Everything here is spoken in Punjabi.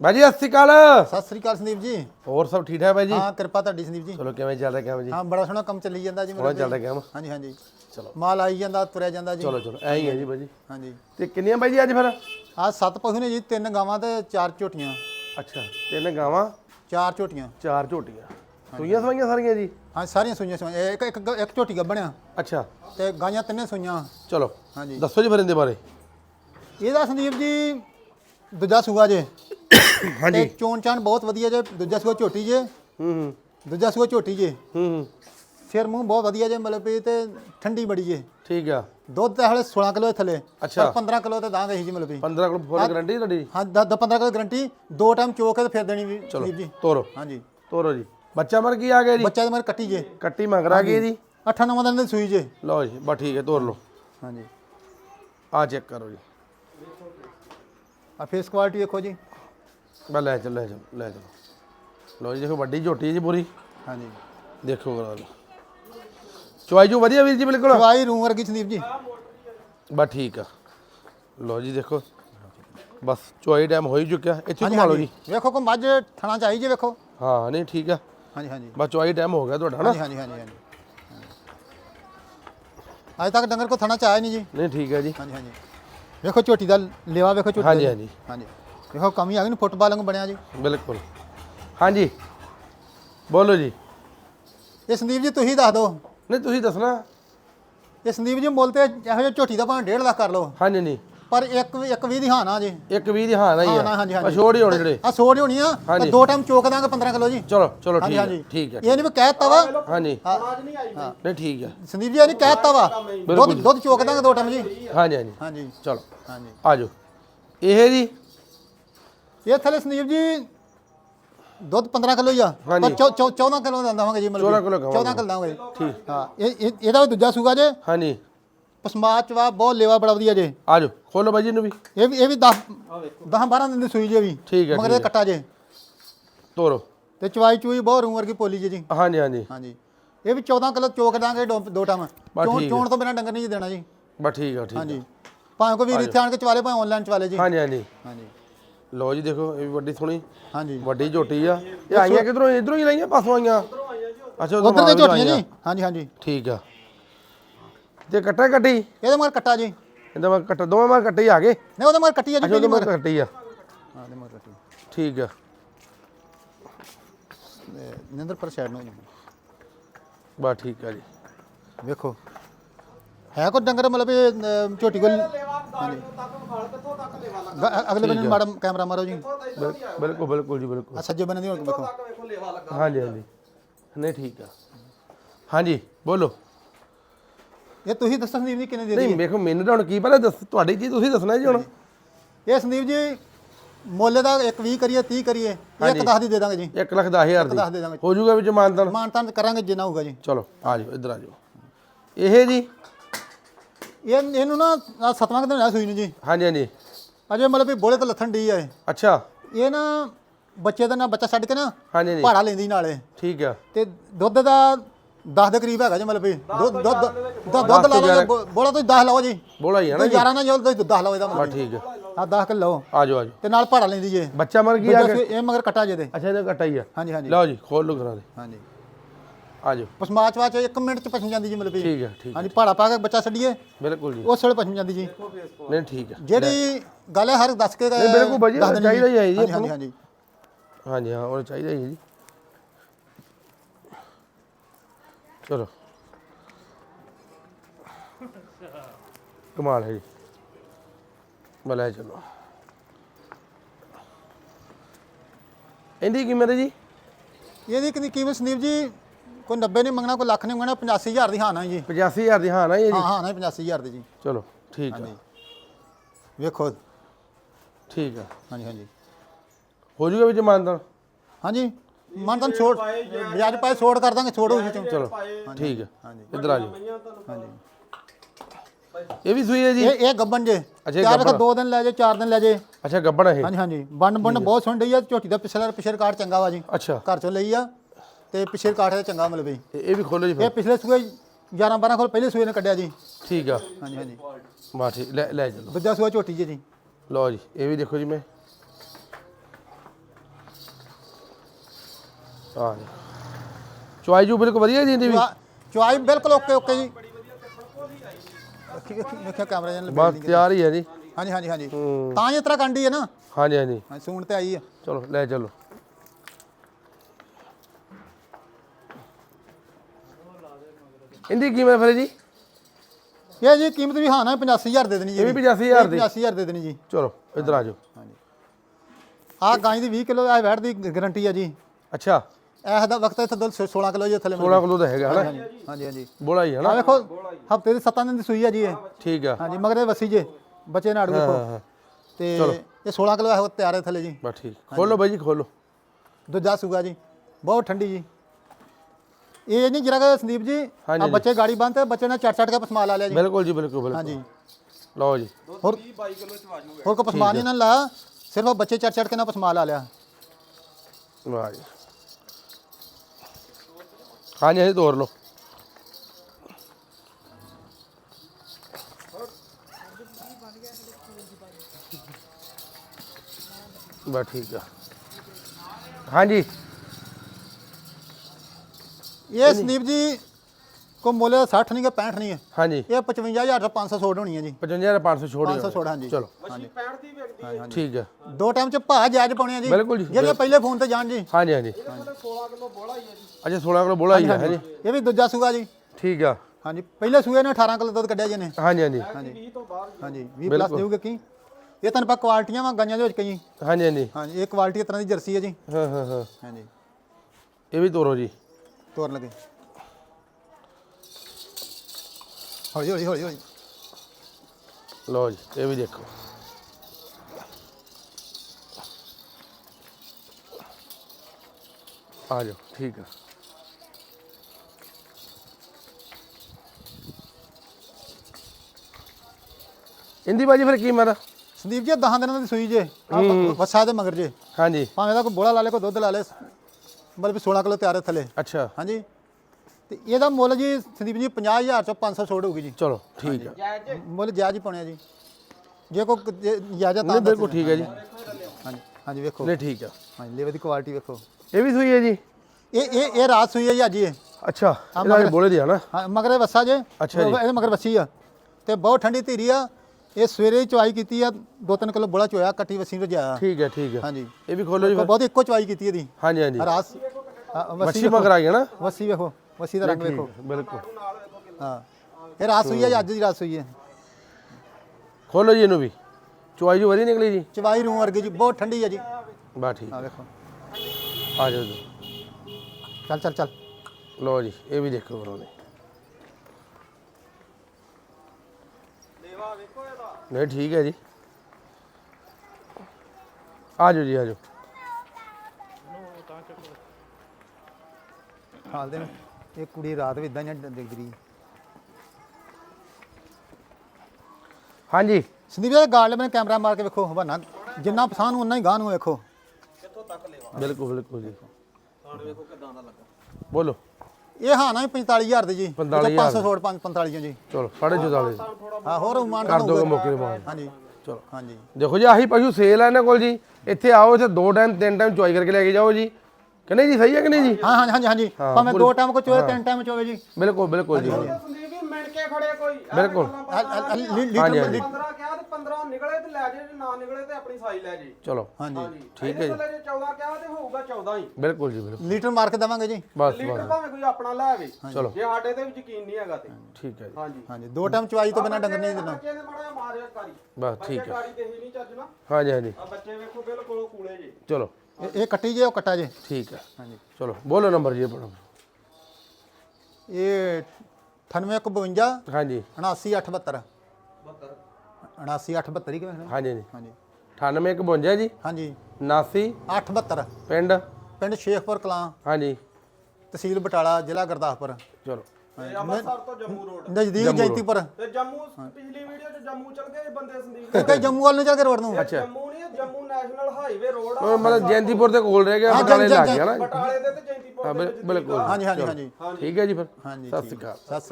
ਬਾਜੀ ਸਤਿ ਸ਼੍ਰੀ ਅਕਾਲ। ਸਤਿ ਸ੍ਰੀ ਅਕਾਲ ਸੰਦੀਪ ਜੀ। ਹੋਰ ਸਭ ਠੀਕ ਠਾਕ ਬਾਈ ਜੀ? ਹਾਂ ਕਿਰਪਾ ਤੁਹਾਡੀ ਸੰਦੀਪ ਜੀ। ਚਲੋ ਕਿਵੇਂ ਚੱਲ ਰਿਹਾ ਕੰਮ ਜੀ? ਹਾਂ ਬੜਾ ਸੋਹਣਾ ਕੰਮ ਚੱਲੀ ਜਾਂਦਾ ਜੀ ਸੋਹਣਾ ਮੇਰਾ ਚੱਲ ਰਿਹਾ ਕੰਮ। ਹਾਂਜੀ ਹਾਂਜੀ। ਚਲੋ। ਮਾਲ ਆਈ ਜਾਂਦਾ ਤੁਰਿਆ ਜਾਂਦਾ ਜੀ। ਚਲੋ ਚਲੋ ਐਂ ਹੀ ਹੈ ਜੀ ਬਾਜੀ ਹਾਂਜੀ। ਤੇ ਕਿੰਨੀਆਂ ਬਾਈ ਜੀ ਅੱਜ ਫਿਰ? ਆ ਸੱਤ ਪਸ਼ੂ ਨੇ ਜੀ ਤਿੰਨ ਗਾਵਾਂ ਤੇ ਚਾਰ ਝੋਟੀਆਂ। ਅੱਛਾ ਤਿੰਨ ਗਾਵਾਂ? ਚਾਰ ਝੋਟੀਆਂ। ਚਾਰ ਝੋਟੀਆਂ। ਸੂਈਆਂ ਸਵਾਈਆਂ ਸਾਰੀਆਂ ਜੀ? ਹਾਂ ਸਾਰੀਆਂ ਸੂਈਆਂ ਸੂਈਆਂ ਇੱਕ ਇੱਕ ਇੱਕ ਝੋਟੀ ਗੱਬਣਿਆ ਅੱਛਾ। ਤੇ ਗਾਈਆਂ ਤਿੰਨੇ ਸੂਈਆਂ। ਚਲੋ ਹਾਂਜੀ। ਦੱਸੋ ਜੀ ਫਿਰ ਇਹਦੇ ਬਾਰੇ। ਇਹਦਾ ਸੰਦੀਪ ਜੀ ਦੂਜਾ ਸੂਆ ਜੇ। ਹਾਂਜੀ। ਚੋਣ ਚਾਣ ਬਹੁਤ ਵਧੀਆ ਜੇ ਦੂਜਾ ਸੂਆ ਝੋਟੀ ਜੇ। ਹੂੰ ਹੂੰ। ਦੂਜਾ ਸੂਆ ਝੋਟੀ ਜੇ। ਹੂੰ ਹੂੰ। ਸਿਰ ਮੂੰਹ ਬਹੁਤ ਵਧੀਆ ਜੇ ਮਤਲਬ ਵੀ ਤੇ ਠੰਡੀ ਬੜੀ ਜੇ। ਠੀਕ ਆ। ਦੁੱਧ ਤਾਂ ਹਲੇ 16 ਕਿਲੋ ਥੱਲੇ ਅੱਛਾ। ਪਰ 15 ਕਿਲੋ ਤੇ ਦਾਂਗੇ ਜੀ ਮਤਲਬ ਵੀ। 15 ਕਿਲੋ ਫੁੱਲ ਗਰੰਟੀ ਤੁਹਾਡੀ? ਹਾਂ 10 15 ਕਿਲੋ ਗਰੰਟੀ ਦੋ ਟਾਈਮ ਚੋ ਕੇ ਤੇ ਫਿਰ ਦੇਣੀ ਵੀ ਜੀ। ਤੋਰੋ। ਹਾਂਜੀ। ਤੋਰੋ ਜੀ। ਬੱਚਾ ਮਰ ਕੀ ਆ ਗਿਆ ਜੀ? ਬੱਚਾ ਮਰ ਕੱਟੀ ਜੇ। ਕੱਟੀ ਮੰਗ ਰਾ ਗਈ ਜੀ 8 9 ਦਿਨ ਦੀ ਸੂਈ ਜੇ। ਲਓ ਜੀ ਬਸ ਠੀਕ ਹੈ ਤੋਰ ਲਓ। ਹਾਂਜੀ। ਆ ਚੈੱਕ ਕਰੋ ਜੀ। ਆ ਫੇਸ ਕੁਆਲਿਟੀ ਦੇਖੋ ਜੀ। ਬਸ ਲੈ ਚੱਲ ਲੈ ਚੱਲ ਲੈ ਚੱਲ। ਲਓ ਜੀ ਦੇਖੋ ਵੱਡੀ ਝੋਟੀ ਹੈ ਜੀ ਪੂਰੀ। ਹਾਂਜੀ। ਦੇਖੋ ਕਰਾ ਲਓ ਚੁਆਈ ਜੋ ਵਧੀਆ ਵੀਰ ਜੀ ਬਿਲਕੁਲ? ਚਵਾਈ ਰੂਮ ਵਰਗੀ ਸੰਦੀਪ ਜੀ। ਬਸ ਠੀਕ ਆ। ਲਓ ਜੀ ਦੇਖੋ। ਬਸ ਚੁਆਈ ਟਾਈਮ ਹੋ ਹੀ ਚੁੱਕਿਆ। ਇੱਥੇ ਘੁਮਾ ਲਓ ਜੀ। ਵੇਖੋ ਕੋ ਮੱਝ ਥਣਾ ਚਾਹੀ ਜੇ ਵੇਖੋ। ਹਾਂ ਨਹੀਂ ਠੀਕ ਆ। ਹਾਂਜੀ ਹਾਂਜੀ। ਬਸ ਚੁਆਈ ਟਾਈਮ ਹੋ ਗਿਆ ਤੁਹਾਡਾ ਹਨਾ? ਹਾਂਜੀ ਹਾਂਜੀ ਹਾਂਜੀ ਹਾਂਜੀ। ਅੱਜ ਤੱਕ ਡੰਗਰ ਕੋ ਥਣਾ ਚਾਹਿਆ ਨਹੀਂ ਜੀ। ਨਹੀਂ ਠੀਕ ਹੈ ਜੀ। ਹਾਂਜੀ ਹਾਂਜੀ। ਵੇਖੋ ਝੋਟੀ ਦਾ ਲੇਵਾ ਵੇਖੋ ਝੋਟੀ ਹਾਂਜੀ ਦਾ ਹਾਂਜੀ। ਹਾਂਜੀ। ਵੇਖੋ ਕਮੀ ਆ ਗਈ ਨੂੰ ਫੁੱਟਬਾਲ ਵਾਂਗ ਬਣਿਆ ਜੀ। ਬਿਲਕੁਲ। ਹਾਂਜੀ। ਬੋਲੋ ਜੀ। ਇਹ ਸੰਦੀਪ ਜੀ ਤੁਸੀਂ ਦੱਸ ਦਿਓ। ਨਹੀਂ ਤੁਸੀਂ ਦੱਸਣਾ। ਇਹ ਸੰਦੀਪ ਜੀ ਮੁੱਲ ਤੇ ਇਹੋ ਜਿਹਾ ਝੋਟੀ ਦਾ ਭਾਵੇਂ 1.5 ਲੱਖ ਕਰ ਲਓ। ਹਾਂਜੀ ਨਹੀਂ। ਪਰ ਇੱਕ ਇੱਕ ਵੀ ਦੀ ਹਾਂ ਨਾ ਜੀ। ਇੱਕ 20 ਦੀ ਹਾਂ ਨਾ ਹੀ ਹਾਂ ਨਾ ਹਾਂਜੀ ਆ ਹਾਂਜੀ ਛੋੜ ਹੀ ਹੋਣੇ ਜਿਹੜੇ। ਆ ਸੋੜ ਹੀ ਹੋਣੀ ਆ। ਹਾਂਜੀ। ਦੋ ਟਾਈਮ ਚੋਕ ਦਾਂਗੇ 15 ਕਿਲੋ ਜੀ। ਚਲੋ ਚਲੋ ਠੀਕ ਹੈ ਠੀਕ ਹੈ ਇਹ ਨਹੀਂ ਵੀ ਕਹਿਤਾ ਵਾ। ਹਾਂਜੀ। ਹਾਂ। ਨਹੀਂ ਠੀਕ ਹੈ ਸੰਦੀਪ ਜੀ ਇਹ ਨਹੀਂ ਕਹਿਤਾ ਵਾ। ਦੁੱਧ ਦੁੱਧ ਚੋਕ ਦਾਂਗੇ ਦੋ ਟਾਈਮ ਜੀ। ਹਾਂਜੀ ਹਾਂਜੀ। ਹਾਂਜੀ। ਚਲੋ। ਹਾਂਜੀ। ਆ ਜਾਓ। ਇਹ ਜੀ ਇਹ ਥੱਲੇ ਸੰਦੀਪ ਜੀ ਦੁੱਧ 15 ਕਿਲੋ ਹੀ ਆ। ਹਾਂਜੀ। ਪਰ 14 ਕਿਲੋ ਦਾ ਦਵਾਂਗੇ ਜੀ ਮਤਲਬ 14 ਕਿਲੋ ਕਹਾਂਗੇ। 14 ਕਿਲੋ ਦਵਾਂਗੇ। ਠੀਕ। ਹਾਂ ਇਹ ਇਹ- ਇਹਦਾ ਵੀ ਦੂਜਾ ਸੂਗਾ ਜੇ। ਹਾਂਜੀ। ਪਸਮਾਚ ਵਾ ਬਹੁਤ ਲੇਵਾ ਬੜਾ ਵਧੀਆ ਜੇ। ਆ ਜਾਓ ਖੋਲੋ ਬਾਈ ਜੀ ਨੂੰ ਵੀ। ਇਹ ਵੀ ਇਹ ਵੀ 10 10 12 ਦਿਨ ਦੀ ਸੂਈ ਜੇ ਵੀ। ਠੀਕ ਹੈ, ਮਗਰ ਠੀਕ ਕੱਟਾ ਜੇ। ਤੋਰੋ। ਤੇ ਚਵਾਈ ਚੂਈ ਬਹੁਤ ਰੂਮ ਵਰਗੀ ਪੋਲੀ ਜੇ ਜੀ। ਹਾਂਜੀ ਹਾਂਜੀ। ਹਾਂਜੀ। ਇਹ ਵੀ 14 ਕਿਲੋ ਚੋਕ ਦਾਂਗੇ ਦੋ ਦੋ ਟਾਈਮ। ਬਸ ਚੋਣ ਠੀਕ ਚੋਣ ਤੋਂ ਬਿਨਾ ਡੰਗਰ ਨਹੀਂ ਜੀ ਦੇਣਾ ਜੀ। ਬਸ ਠੀਕ ਆ ਠੀਕ ਆ। ਹਾਂਜੀ। ਭਾਵੇਂ ਕੋਈ ਵੀਰ ਇੱਥੇ ਆਣ ਕੇ ਚਵਾਲੇ ਭਾਵੇਂ ਆਨਲਾਈਨ ਚਵਾਲੇ ਜੀ। ਹਾਂਜੀ ਹਾਂਜੀ। ਹਾਂਜੀ। ਲਓ ਜੀ ਦੇਖੋ ਇਹ ਵੀ ਵੱਡੀ ਸੋਹਣੀ ਹਾਂਜੀ। ਵੱਡੀ ਝੋਟੀ ਆ। ਇਹ ਆਈਆਂ ਕਿਧਰੋਂ ਇਧਰੋਂ ਹੀ ਲਾਈਆਂ ਪਾਸੋਂ ਆਈਆਂ? ਅੱਛਾ ਉਧਰੋਂ ਦੇ ਮਾਲ ਝੋਟੀਆਂ। ਜੀ। ਹਾਂਜੀ ਹਾਂਜੀ। ਠੀਕ ਆ। ਤੇ ਕੱਟਾ ਕੱਟੀ? ਇਹਦੇ ਮਗਰ ਕੱਟਾ ਜੀ। ਇਹਦਾ ਮੈਂ ਕੱਟ ਦੋਵਾਂ ਮੈਂ ਕੱਟੇ ਆ ਗਏ? ਨਹੀਂ ਉਹਦੇ ਮਗਰ ਕੱਟੀ ਆ ਜੀ ਪਹਿਲੀ ਮਗਰ ਕੱਟੀ ਆ। ਹਾਂ ਉਹਦੇ ਮਗਰ ਕੱਟੀ। ਠੀਕ ਆ। ਨਿੰਦਰ ਪਰ ਸਾਈਡ ਨੂੰ ਬਸ ਠੀਕ ਆ ਜੀ। ਵੇਖੋ। ਹੈ ਕੋਈ ਡੰਗਰ ਮਤਲਬ ਝੋਟੀ ਕੋਲ ਹਾਂਜੀ। ਅਗਲੇ ਬੰਨੇ ਨੂੰ ਮੈਡਮ ਕੈਮਰਾ ਮਾਰੋ ਜੀ। ਬਿਲ- ਬਿਲਕੁਲ ਬਿਲਕੁਲ ਜੀ ਬਿਲਕੁਲ। ਆ ਸੱਜੇ ਬੰਨੇ ਦੀ ਹੁਣ ਵੇਖੋ ਹਾਂਜੀ ਹਾਂਜੀ। ਨਹੀਂ ਠੀਕ ਆ। ਹਾਂਜੀ ਬੋਲੋ। ਇਹ ਤੁਸੀਂ ਦੱਸੋ ਸੰਦੀਪ ਜੀ ਕਿੰਨੇ ਦੇ ਨਹੀਂ ਵੇਖੋ ਮੈਨੂੰ ਤਾਂ ਹੁਣ ਕੀ ਪਤਾ ਦੱਸ ਤੁਹਾਡੀ ਚੀਜ਼ ਤੁਸੀਂ ਦੱਸਣਾ ਜੀ ਹੁਣ। ਇਹ ਸੰਦੀਪ ਜੀ ਮੁੱਲ ਦਾ ਇੱਕ 20 ਕਰੀਏ 30 ਕਰੀਏ ਇੱਕ 10 ਦੀ ਦੇ ਦਾਂਗੇ ਜੀ। 1 ਲੱਖ 10000 ਦੀ। ਦਸ ਦੇ ਦਾਂਗੇ। ਹੋ ਜਾਊਗਾ ਵਿੱਚ ਮਾਨਤਨ। ਮਾਨਤਾਨ ਕਰਾਂਗੇ ਜਿੰਨਾ ਹੋਊਗਾ ਜੀ। ਚਲੋ ਆ ਜਾਓ ਇੱਧਰ ਆ ਜਾਓ। ਇਹ ਜੀ ਇਹ ਇਹਨੂੰ ਨਾ ਆਹ ਸੱਤਵਾਂ ਕੁ ਦਿਨ ਹੋਇਆ ਸੂਈ ਨੂੰ ਜੀ। ਹਾਂਜੀ ਹਾਂਜੀ। ਅਜੇ ਮਤਲਬ ਵੀ ਬੋਲੇ ਤੋਂ ਲੱਥਣ ਡੀ ਆ ਇਹ। ਅੱਛਾ। ਇਹ ਨਾ ਬੱਚੇ ਦਾ ਨਾ ਬੱਚਾ ਛੱਡ ਕੇ ਨਾ ਹਾਂਜੀ ਹਾਂਜੀ। ਭਾੜਾ ਲੈਂਦੀ ਨਾਲੇ ਠੀਕ ਆ। ਤੇ ਦੁੱਧ ਦਾ 10 ਦੇ ਕਰੀਬ ਹੈਗਾ ਜੀ ਮਤਲਬ ਵੀ। ਦੁੱਧ ਦੁੱਧ ਦੁੱਧ ਦੁੱਧ ਲਾ ਲਓ ਜੀ, ਬੋ- ਬੋਲਾ ਤੁਸੀਂ 10 ਲਓ ਜੀ। ਬੋਲਾ ਹੀ ਆ ਨਾ ਤੇ ਜੀ। 11 ਨਾ ਜੋ ਤੁਸੀਂ 10 ਲਓ ਇਹਦਾ ਬਸ ਮਤਲਬ। ਠੀਕ ਆ। ਆ 10 ਕਿਲੋ। ਲਓ ਆ ਜਾਓ ਆ ਜਾਓ। ਤੇ ਨਾਲ ਭਾੜਾ ਲੈਂਦੀ ਜੇ ਬੱਚਾ ਮਰ ਗਿਆ ਦੂਜਾ ਇਹ ਮਗਰ ਕਟਾ ਜੇ ਦੇ ਅੱਛਾ ਇਹਦਾ ਕੱਟਾ ਹੀ ਆ। ਹਾਂਜੀ ਹਾਂਜੀ। ਲਓ ਜੀ ਖੋਲ ਲਓ ਕਰਾ ਦੇ ਹਾਂਜੀ। ਆ ਜਾਓ। ਪਸਮਾਚ ਵਾਚ 1 ਮਿੰਟ ਚ ਪਛਮ ਜਾਂਦੀ ਜੀ ਮਤਲਬ ਵੀ ਠੀਕ ਆ ਠੀਕ ਆ ਹਾਂਜੀ ਭਾੜਾ ਪਾ ਕੇ ਬੱਚਾ ਛੱਡੀਏ। ਬਿਲਕੁਲ ਜੀ। ਉਸ ਵੇਲੇ ਪਛਮ ਜਾਂਦੀ ਜੀ। ਨਹੀਂ ਠੀਕ ਆ। ਜਿਹੜੀ ਗੱਲ ਹੈ ਹਰ ਦੱਸ ਕੇ ਨਹੀਂ, ਬਿਲਕੁਲ ਭਾਜੀ, ਦੱਸ ਦੇਣੀ ਚਾਹੀਦਾ ਹੀ ਹੈ ਜੀ ਹਾਂਜੀ ਆਪਾਂ ਹਾਂਜੀ ਨੂੰ। ਹਾਂਜੀ ਹਾਂਜੀ ਹਾਂ ਉਹ ਚਾਹੀਦਾ ਹੀ ਹੈ ਜੀ। ਚਲੋ। ਕਮਾਲ ਹੈ ਜੀ। ਚਲੋ। ਇਹਦੀ ਕੀਮਤ ਹੈ ਜੀ? ਇਹਦੀ ਕਿੰਨੀ ਕੀਮਤ ਸੰਦੀਪ ਜੀ? ਕੋਈ 90 ਨਹੀਂ ਮੰਗਣਾ ਕੋਈ ਲੱਖ ਨਹੀਂ ਮੰਗਣਾ 85000 ਦੀ ਹਾਂ ਨਾ ਜੀ। 85000 ਦੀ ਹਾਂ ਨਾ ਇਹ ਹਾਂ ਜੀ ਹਾਂ ਨਾ 85000 ਦੀ ਜੀ। ਚਲੋ ਠੀਕ ਆ। ਵੇਖੋ। ਠੀਕ ਆ। ਹਾਂਜੀ ਹਾਂਜੀ। ਹੋ ਜੂਗਾ ਵਿੱਚ ਮਾਨਦਾਨ? ਹਾਂਜੀ ਮਨ ਤਾਂ ਛੋੜ ਵਿਆਜ ਪਾਏ ਛੋੜ ਕਰ ਦਾਂਗੇ ਛੋੜ ਵਿੱਚੋਂ ਚਲੋ ਠੀਕ ਆ। ਹਾਂਜੀ। ਇੱਧਰ ਆ ਜਾਓ। ਹਾਂਜੀ। ਇਹ ਵੀ ਸੂਈ ਹੈ ਜੀ? ਇਹ ਇਹ ਗੱਬਨ ਜੇ। ਅੱਛਾ, ਇਹ ਚਾਰ ਗੱਭਣ। ਦੋ ਦਿਨ ਲੈ ਜੇ ਚਾਰ ਦਿਨ ਲੈ ਜੇ। ਅੱਛਾ ਗੱਬਣ ਇਹ? ਹਾਂਜੀ ਹਾਂਜੀ। ਬੰਨ ਬੰਨ ਬਹੁਤ ਸੁਣ ਰਹੀ ਆ ਝੋਟੀ ਦਾ ਪਿਛਲਾ ਪਿਛਰ ਕਾਰਡ ਚੰਗਾ ਵਾ ਜੀ। ਅੱਛਾ। ਘਰ ਚੋਂ ਲਈ ਆ। ਤੇ ਪਿਛਰ ਕਾਰਡ ਦਾ ਚੰਗਾ ਮਿਲ ਬਈ। ਇਹ ਇਹ ਵੀ ਖੋਲੋ ਜੀ ਇਹ ਫਿਰ। ਪਿਛਲੇ ਸੂਏ 11 12 ਕੋਲ ਪਹਿਲੇ ਸੂਏ ਨੇ ਕੱਢਿਆ ਜੀ। ਠੀਕ ਆ। ਹਾਂਜੀ ਹਾਂਜੀ। ਬਾ ਠੀਕ ਲੈ ਲੈ ਚਲੋ। ਦੂਜਾ ਸੂਆ ਝੋਟੀ ਜੀ ਜੀ। ਲਓ ਜੀ ਇਹ ਵੀ ਦੇਖੋ ਜੀ ਮੈਂ। ਆ ਜੀ। ਚੁਆਈ ਜੂ ਬਿਲਕੁਲ ਵਧੀਆ ਜੀ ਇਹਦੀ ਵੀ। ਚੁਆ- ਚੁਆਈ ਬਿਲਕੁਲ ਓਕੇ ਓਕੇ ਜੀ। ਵੇਖਿਆ ਕੈਮਰਾ ਜਨ ਬਸ ਤਿਆਰ ਹੀ ਹੈ ਜੀ। ਹਾਂਜੀ ਹਾਂਜੀ ਹਾਂਜੀ। ਤਾਂ ਹੀ ਇਸ ਤਰ੍ਹਾਂ ਕੰਡੀ ਹੈ ਨਾ। ਹਾਂਜੀ ਹਾਂਜੀ। ਹਾਂ, ਸੂਣ ਤੇ ਆਈ ਆ ਚਲੋ ਲੈ ਚਲੋ। ਇਹਦੀ ਕੀਮਤ ਫਿਰ ਜੀ? ਇਹ ਜੀ ਕੀਮਤ ਵੀ ਹਾਂ ਨਾ 85000 ਦੇ ਦੇਣੀ ਜੀ। ਇਹ ਵੀ 85000 ਦੀ? 85000 ਦੇ ਦੇਣੀ ਜੀ। ਚਲੋ ਇੱਧਰ ਆ ਜਾਓ। ਹਾਂਜੀ। ਆਹ ਗਾਂ ਦੀ 20 ਕਿਲੋ ਆ ਵੈਟ ਦੀ ਗਾਰੰਟੀ ਆ ਜੀ। ਅੱਛਾ। ਇਹ ਦਾ ਵਕਤ ਇੱਥੇ ਦੁੱਧ 16 ਕਿਲੋ ਜੀ ਥੱਲੇ 16 ਕਿਲੋ ਦਾ ਹੈਗਾ ਹਨਾ? ਹਾਂਜੀ ਹਾਂਜੀ ਬੋਲਾ ਹੀ ਹੈ ਆ ਨਾ? ਵੇਖੋ ਹਫ਼ਤੇ ਦੀ 7 ਦਿਨ ਦੀ ਸੂਈ ਆ ਜੀ ਇਹ। ਠੀਕ ਆ। ਹਾਂਜੀ ਮਗਰ ਇਹ ਵਸੀ ਜੇ ਬੱਚੇ ਨਾੜ ਹਾਂ ਵੇਖੋ। ਤੇ ਇਹ 16 ਕਿਲੋ ਹੈ ਤਿਆਰ ਹੈ ਥੱਲੇ ਜੀ। ਬਸ ਠੀਕ। ਖੋਲੋ ਬਾਈ ਜੀ ਖੋਲੋ। ਦੂਜਾ ਸੂਗਾ ਜੀ। ਬਹੁਤ ਠੰਡੀ ਜੀ। ਇਹ ਨਹੀਂ ਜਰਾ ਕਿ ਸੰਦੀਪ ਜੀ ਆ ਬੱਚੇ ਗਾੜੀ ਬੰਦ ਤੇ ਬੱਚੇ ਨੇ ਚਟ ਚਟ ਕੇ ਪਸਮਾ ਲਾ ਲਿਆ ਜੀ। ਬਿਲਕੁਲ ਜੀ ਬਿਲਕੁਲ ਬਿਲਕੁਲ। ਹਾਂਜੀ। ਲਓ ਜੀ। ਹੋਰ 22 ਕਿਲੋ ਚ ਹੋਰ ਕੋ ਪਸਮਾ ਨਹੀਂ ਨਾ ਲਾ ਸਿਰਫ ਬੱਚੇ ਚਟ ਚਟ ਕੇ ਨਾ ਪਸਮਾ ਲਾ ਲਿਆ। ਵਾਹ ਜੀ। ਹਾਂਜੀ ਹਾਂਜੀ ਤੋਰ ਲਓ। ਬਸ ਠੀਕ ਆ। ਹਾਂਜੀ। ਇਹ ਸੰਦੀਪ ਜੀ ਕੋ ਮੁੱਲ 60 ਨਹੀਂ ਕਿ 65 ਨਹੀਂ ਹੈ। ਹਾਂਜੀ। ਇਹ 55000 ਤੋਂ 500 ਛੋੜ ਹੋਣੀ ਹੈ ਜੀ। 55500 ਛੋੜ 500 ਛੋੜ ਹਾਂਜੀ। ਚਲੋ। ਹਾਂਜੀ। ਠੀਕ ਹੈ। ਦੋ ਟਾਈਮ ਚ ਭਾ ਜਾਇਜ਼ ਪਾਉਣੇ ਆ ਜੀ। ਬਿਲਕੁਲ ਜੀ, ਜਿਹੜੀਆਂ ਪਹਿਲੇ ਫੋਨ ਤੇ ਜਾਣ ਜੀ। ਹਾਂਜੀ ਹਾਂਜੀ। 16 ਕਿਲੋ ਬੋਲਾ ਹੀ ਹੈ ਜੀ। ਅੱਛਾ 16 ਕਿਲੋ ਬੋਲਾ ਹੀ ਹੈ ਹਾਂਜੀ ਇਹ ਵੀ ਦੂਜਾ ਸੂਗਾ ਜੀ। ਠੀਕ ਆ। ਹਾਂਜੀ ਪਹਿਲੇ ਸੂਏ ਨੇ 18 ਕਿਲੋ ਦੁੱਧ ਕੱਢਿਆ ਜੀ ਨੇ ਹਾਂਜੀ ਹਾਂਜੀ। ਹਾਂਜੀ 20 ਤੋਂ ਬਾਹਰ ਹਾਂਜੀ 20 ਪਲੱਸ ਦੇਊਗੇ ਕੀ? ਇਹ ਤੁਹਾਨੂੰ ਪਾ ਕੁਆਲਟੀਆਂ ਵਾ ਗਾਈਆਂ ਦੇ ਵਿੱਚ ਕਈ ਹਾਂਜੀ ਹਾਂਜੀ। ਹਾਂਜੀ ਇਹ ਕੁਆਲਟੀ ਇਸ ਤਰ੍ਹਾਂ ਦੀ ਜਰਸੀ ਹੈ ਜੀ। ਹਾਂ ਹਾਂ ਹਾਂ। ਹਾਂਜੀ। ਇਹ ਵੀ ਤੋਰੋ ਜੀ। ਤੋਰਨ ਲੱਗੇ। ਹੌਲੀ ਹੌਲੀ ਹੌਲੀ ਹੌਲੀ। ਲਓ ਜੀ ਇਹ ਵੀ ਦੇਖੋ। ਆ ਜਾਓ ਠੀਕ ਆ। ਇੰਦੀ ਬਾਜੀ ਫਿਰ ਕੀ ਮਾਰਾ ਸੰਦੀਪ ਜੀ 10 ਦਿਨਾਂ ਦੀ ਸੂਈ ਜੇ। ਆਹ ਵੱਛਾ ਦੇ ਮਗਰ ਜੇ। ਹਾਂਜੀ। ਭਾਵੇਂ ਦਾ ਕੋਈ ਬੋਲਾ ਲਾ ਲੇ ਕੋਈ ਦੁੱਧ ਲਾ ਲੇ। ਮਤਲਬ ਵੀ 16 ਕਿਲੋ ਤਿਆਰ ਹੈ ਥੱਲੇ। ਅੱਛਾ। ਹਾਂਜੀ। ਤੇ ਇਹਦਾ ਮੁੱਲ ਜੀ ਸੰਦੀਪ ਜੀ 50000 ਚੋਂ 500 ਛੋੜ ਹੋਊਗੀ ਜੀ। ਚਲੋ ਠੀਕ ਆ। ਮੁੱਲ ਜਾਇਜ਼ ਹੀ ਪਾਉਣੇ ਜੀ। ਜੇ ਕੋਈ ਜਾਇਜ਼ ਤਾਂ ਨਹੀਂ ਬਿਲਕੁਲ ਠੀਕ ਹੈ ਜੀ। ਹਾਂਜੀ ਹਾਂਜੀ ਵੇਖੋ। ਨਹੀਂ ਠੀਕ ਆ। ਹਾਂਜੀ ਲੇਵੇ ਦੀ ਕੁਆਲਿਟੀ ਵੇਖੋ। ਇਹ ਵੀ ਸੂਈ ਹੈ ਜੀ? ਇਹ ਇਹ ਇਹ ਰਾਤ ਸੂਈ ਹੈ ਜੀ ਅੱਜ ਹੀ ਇਹ ਅੱਛਾ ਇਹਦਾ ਵੀ ਬੋਲੇ ਦੀ ਆ ਨਾ। ਹਾਂ ਮਗਰ ਵੱਸਾ ਜੇ। ਅੱਛਾ ਜੀ। ਇਹਦੇ ਮਗਰ ਵੱਸੀ ਆ। ਤੇ ਬਹੁਤ ਠੰਡੀ ਧੀਰੀ ਆ। ਇਹ ਸਵੇਰੇ ਹੀ ਚਵਾਈ ਕੀਤੀ ਆ 2-3 ਕਿਲੋ ਬੋਲਾ ਚੋਇਆ ਕੱਟੀ ਵੱਸੀ ਨੂੰ ਜਾਇਆ ਠੀਕ ਹੈ ਠੀਕ ਹੈ। ਹਾਂਜੀ। ਇਹ ਵੀ ਖੋਲੋ ਜੀ ਫਿਰ। ਬਹੁਤ ਇੱਕੋ ਚਵਾਈ ਕੀਤੀ ਇਹਦੀ। ਹਾਂਜੀ ਹਾਂਜੀ। ਰਾਤ ਹਾਂ, ਵੱਸੀ ਮੱਛੀ ਮਗਰ ਆ ਗਿਆ ਨਾ? ਵੱਸੀ ਵੇਖੋ ਵੱਸੀ ਦਾ ਰੰਗ ਵੇਖੋ। ਬਿਲਕੁਲ। ਹਾਂ। ਇਹ ਰਾਤ ਸੂਈ ਆ ਜੀ, ਅੱਜ ਦੀ ਰਾਤ ਸੂਈ ਹੈ। ਖੋਲੋ ਜੀ ਇਹਨੂੰ ਵੀ। ਚੁਆਈ ਜੋ ਵਧੀਆ ਨਿਕਲੀ ਜੀ। ਚਵਾਈ ਰੂਮ ਵਰਗੀ ਜੀ ਬਹੁਤ ਠੰਡੀ ਆ ਜੀ। ਬਾ ਠੀਕ। ਆ ਵੇਖੋ। ਆ ਜਾਓ ਜੀ। ਚੱਲ ਚੱਲ ਚੱਲ। ਲਓ ਜੀ ਇਹ ਵੀ ਦੇਖੋ ਬਰੋਨੇ ਨਹੀਂ ਠੀਕ ਹੈ ਜੀ। ਆ ਜਾਓ ਜੀ ਆ ਜਾਓ। ਹਾਲ ਦੇ ਇਹ ਕੁੜੀ ਰਾਤ ਵੀ ਇਦਾਂ ਹੀ ਦਿਖਦੀ ਰਹੀ ਹਾਂਜੀ। ਸੰਦੀਪ ਜੀ ਗਾਲ ਮੈਂ ਕੈਮਰਾ ਮਾਰ ਕੇ ਵੇਖੋ ਹਵਾਨਾ। ਜਿੰਨਾ ਪਸੰਦ ਉਹਨਾਂ ਹੀ ਗਾਹ ਨੂੰ ਵੇਖੋ। ਬਿਲਕੁਲ ਬਿਲਕੁਲ ਜੀ। ਬੋਲੋ। ਇਹ ਹਾਂ ਨਾ 45000 ਦੇ ਜੀ। 45,000 500 ਛੋੜ 45 ਜੀ। ਚਲੋ ਸਾਢੇ ਚੁਤਾਲੀ ਹਾਂ ਹੋਰ ਮਾਨ ਕਰ ਦੋਗੇ ਮੌਕੇ ਦੇ ਬਾਅਦ ਹਾਂਜੀ ਚਲੋ। ਹਾਂਜੀ। ਦੇਖੋ ਜੀ ਆਹੀ ਪਸ਼ੂ ਸੇਲ ਆ ਇਹਨਾਂ ਕੋਲ ਜੀ। ਇੱਥੇ ਆਓ ਇੱਥੇ ਦੋ ਟਾਈਮ ਤਿੰਨ ਟਾਈਮ ਚੁਆਈ ਕਰਕੇ ਲੈ ਕੇ ਜਾਓ ਜੀ। ਕਿ ਨਹੀਂ ਜੀ ਸਹੀ ਹੈ ਕਿ ਨਹੀਂ ਜੀ? ਹਾਂ ਹਾਂ ਹਾਂਜੀ ਹਾਂਜੀ। ਭਾਵੇਂ ਦੋ ਟਾਈਮ ਕੋ ਚੋਏ ਤਿੰਨ ਟਾਈਮ ਚੋਵੇ ਜੀ। ਬਿਲਕੁਲ ਬਿਲਕੁਲ ਜੀ। ਸੰਦੀਪ ਜੀ ਮਿਣ ਕੇ ਖੜੇ ਕੋਈ? ਬਿਲਕੁਲ। ਲੀਟਰ ਹਾਂਜੀ, ਹਾਂਜੀ। 15 ਕਿਹਾ ਤੇ 15 ਨਿਕਲੇ ਤੇ ਲੈ ਜੇ ਜੇ ਨਾ ਨਿਕਲੇ ਤੇ ਆਪਣੀ ਸਾਈ ਲੈ ਜੇ। ਚਲੋ। ਹਾਂਜੀ। ਠੀਕ ਹੈ ਜੀ। ਜੇ 14 ਕਿਹਾ ਤੇ ਹੋਊਗਾ 14 ਹੀ। ਬਿਲਕੁਲ ਜੀ ਬਿਲਕੁਲ। ਲੀਟਰ ਮਾਰ ਕੇ ਦੇਵਾਂਗੇ ਜੀ। ਬਸ ਲੀਟਰ ਬਸ। ਭਾਵੇਂ ਕੋਈ ਆਪਣਾ ਲੈ ਆਵੇ। ਚਲੋ। ਜੇ ਸਾਡੇ ਤੇ ਵੀ ਯਕੀਨ ਨਹੀਂ ਹੈਗਾ ਤੇ। ਠੀਕ ਹੈ ਜੀ। ਹਾਂਜੀ। ਹਾਂਜੀ। ਦੋ ਟਾਈਮ ਚਵਾਈ ਤੋਂ ਬਿਨਾਂ ਡੰਗਰ ਨਹੀਂ ਦੇਣਾ ਬੱਚੇ ਨੇ ਮੜਾ ਮਾਰਿਆ ਕਾਰੀ ਬਸ ਠੀਕ ਹੈ। ਕਾਰੀ ਤੇ ਹੀ ਨਹੀਂ ਚੱਜਣਾ ਹਾਂਜੀ ਹਾਂਜੀ। ਆ ਬੱਚੇ ਵੇਖੋ ਬਿਲਕੁਲ ਕੂਲੇ ਜੇ। ਚਲੋ। ਇਹ ਇਹ ਕੱਟੀ ਜੇ ਉਹ ਕੱਟਾ ਜੇ। ਠੀਕ ਹੈ। ਹਾਂਜੀ। ਚਲੋ। ਬੋਲੋ ਨੰਬਰ ਜੀ ਆਪਣਾ। ਇਹ 9852 ਹਾਂਜੀ। 79872 79872 ਹੀ ਕਿਵੇਂ ਹੋਣਾ? ਹਾਂਜੀ। ਹਾਂਜੀ। ਹਾਂਜੀ 9852 ਜੀ? ਹਾਂਜੀ। 79 872 ਪਿੰਡ? ਪਿੰਡ ਸ਼ੇਖਪੁਰ ਕਲਾਂ। ਹਾਂਜੀ। ਤਹਿਸੀਲ ਬਟਾਲਾ ਜ਼ਿਲ੍ਹਾ ਗੁਰਦਾਸਪੁਰ। ਚਲੋ। ਤੇ ਅੰਮ੍ਰਿਤਸਰ ਤੋਂ ਜੰਮੂ ਰੋਡ ਨਜ਼ਦੀਕ ਜੈਂਤੀਪੁਰ। ਤੇ ਜੰਮੂ ਪਿਛਲੀ ਵੀਡੀਓ 'ਚ ਜੰਮੂ ਚਲ ਗਏ ਬੰਦੇ ਸੰਦੀਪ? ਕਈ ਜੰਮੂ ਵੱਲ ਨੂੰ ਚੱਲ ਕੇ ਰੋਡ ਨੂੰ। ਜੰਮੂ ਨਹੀਂ ਜੰਮੂ ਨੈਸ਼ਨਲ ਹਾਈਵੇ ਰੋਡ ਆ। ਮਤਲਬ ਜੈਂਤੀਪੁਰ ਦੇ ਕੋਲ ਰਹਿ ਗਿਆ ਹਾਂ, ਬਟਾਲੇ ਜੈਂ- ਲੱਗ ਗਿਆ ਨਾ? ਬਟਾਲੇ ਦੇ ਤੇ ਜੈਂਤੀਪੁਰ ਹਾਂ, ਦੇ ਬਿਲ- ਵਿੱਚ ਬਿਲਕੁਲ। ਹਾਂਜੀ ਹਾਂਜੀ ਹਾਂਜੀ। ਠੀਕ ਹੈ ਜੀ ਫਿਰ। ਹਾਂਜੀ ਸਤਿ ਸ਼੍ਰੀ ਅਕਾਲ। ਸਤਿ ਸ੍ਰੀ